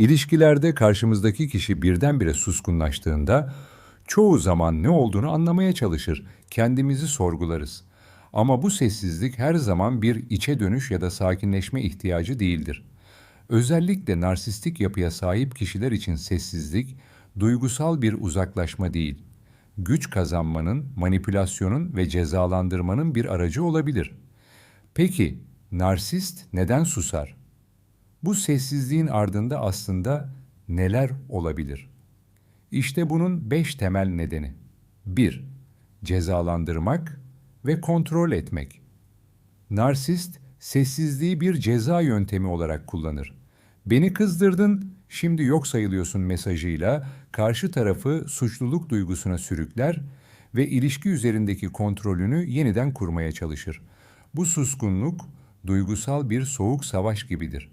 İlişkilerde karşımızdaki kişi birdenbire suskunlaştığında çoğu zaman ne olduğunu anlamaya çalışır, kendimizi sorgularız. Ama bu sessizlik her zaman bir içe dönüş ya da sakinleşme ihtiyacı değildir. Özellikle narsistik yapıya sahip kişiler için sessizlik duygusal bir uzaklaşma değil, güç kazanmanın, manipülasyonun ve cezalandırmanın bir aracı olabilir. Peki, narsist neden susar? Bu sessizliğin ardında aslında neler olabilir? İşte bunun beş temel nedeni. 1. Cezalandırmak ve kontrol etmek. Narsist, sessizliği bir ceza yöntemi olarak kullanır. Beni kızdırdın, şimdi yok sayılıyorsun mesajıyla karşı tarafı suçluluk duygusuna sürükler ve ilişki üzerindeki kontrolünü yeniden kurmaya çalışır. Bu suskunluk, duygusal bir soğuk savaş gibidir.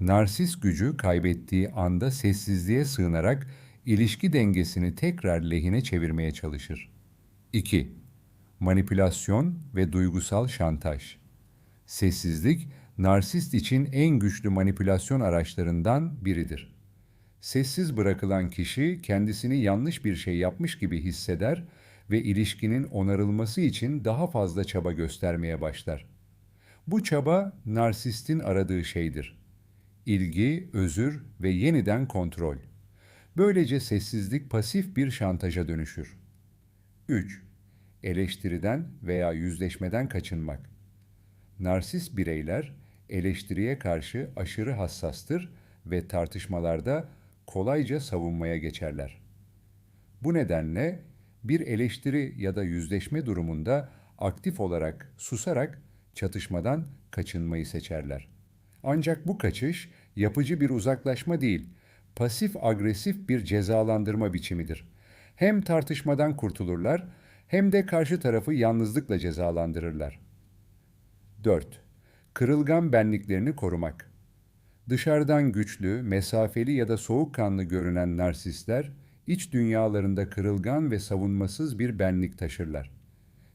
Narsist gücü kaybettiği anda sessizliğe sığınarak ilişki dengesini tekrar lehine çevirmeye çalışır. 2. Manipülasyon ve duygusal şantaj. Sessizlik, narsist için en güçlü manipülasyon araçlarından biridir. Sessiz bırakılan kişi kendisini yanlış bir şey yapmış gibi hisseder ve ilişkinin onarılması için daha fazla çaba göstermeye başlar. Bu çaba narsistin aradığı şeydir. İlgi, özür ve yeniden kontrol. Böylece sessizlik pasif bir şantaja dönüşür. 3. Eleştiriden veya yüzleşmeden kaçınmak. Narsist bireyler eleştiriye karşı aşırı hassastır ve tartışmalarda kolayca savunmaya geçerler. Bu nedenle bir eleştiri ya da yüzleşme durumunda aktif olarak susarak çatışmadan kaçınmayı seçerler. Ancak bu kaçış yapıcı bir uzaklaşma değil, pasif agresif bir cezalandırma biçimidir. Hem tartışmadan kurtulurlar hem de karşı tarafı yalnızlıkla cezalandırırlar. 4. Kırılgan benliklerini korumak. Dışarıdan güçlü, mesafeli ya da soğukkanlı görünen narsistler, iç dünyalarında kırılgan ve savunmasız bir benlik taşırlar.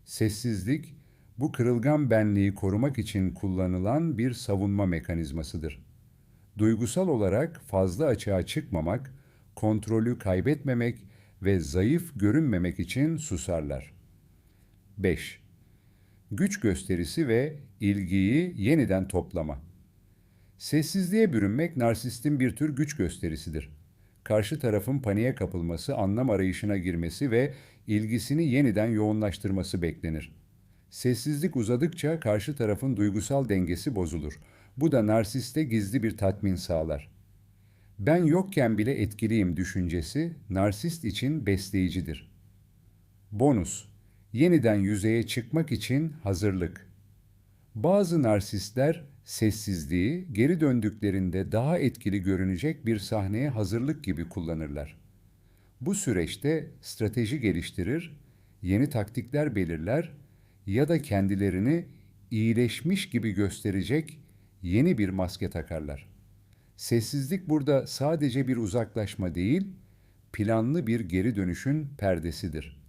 Sessizlik, bu kırılgan benliği korumak için kullanılan bir savunma mekanizmasıdır. Duygusal olarak fazla açığa çıkmamak, kontrolü kaybetmemek ve zayıf görünmemek için susarlar. 5. Güç gösterisi ve ilgiyi yeniden toplama. Sessizliğe bürünmek narsistin bir tür güç gösterisidir. Karşı tarafın paniğe kapılması, anlam arayışına girmesi ve ilgisini yeniden yoğunlaştırması beklenir. Sessizlik uzadıkça karşı tarafın duygusal dengesi bozulur. Bu da narsiste gizli bir tatmin sağlar. Ben yokken bile etkiliyim düşüncesi narsist için besleyicidir. Bonus Yeniden yüzeye çıkmak için hazırlık. Bazı narsistler sessizliği geri döndüklerinde daha etkili görünecek bir sahneye hazırlık gibi kullanırlar. Bu süreçte strateji geliştirir, yeni taktikler belirler ya da kendilerini iyileşmiş gibi gösterecek yeni bir maske takarlar. Sessizlik burada sadece bir uzaklaşma değil, planlı bir geri dönüşün perdesidir.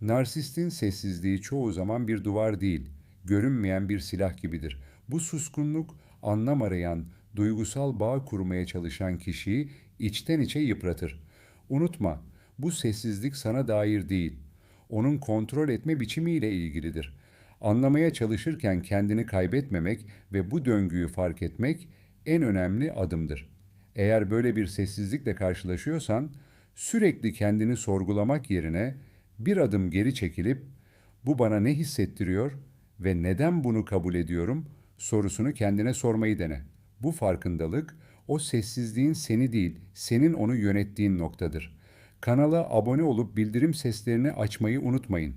Narsistin sessizliği çoğu zaman bir duvar değil, görünmeyen bir silah gibidir. Bu suskunluk anlam arayan, duygusal bağ kurmaya çalışan kişiyi içten içe yıpratır. Unutma, bu sessizlik sana dair değil, onun kontrol etme biçimiyle ilgilidir. Anlamaya çalışırken kendini kaybetmemek ve bu döngüyü fark etmek en önemli adımdır. Eğer böyle bir sessizlikle karşılaşıyorsan, sürekli kendini sorgulamak yerine bir adım geri çekilip bu bana ne hissettiriyor ve neden bunu kabul ediyorum sorusunu kendine sormayı dene. Bu farkındalık o sessizliğin seni değil, senin onu yönettiğin noktadır. Kanala abone olup bildirim seslerini açmayı unutmayın.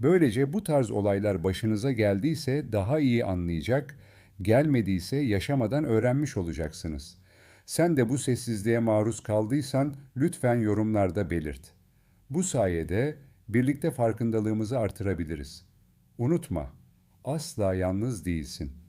Böylece bu tarz olaylar başınıza geldiyse daha iyi anlayacak, gelmediyse yaşamadan öğrenmiş olacaksınız. Sen de bu sessizliğe maruz kaldıysan lütfen yorumlarda belirt. Bu sayede birlikte farkındalığımızı artırabiliriz. Unutma, asla yalnız değilsin.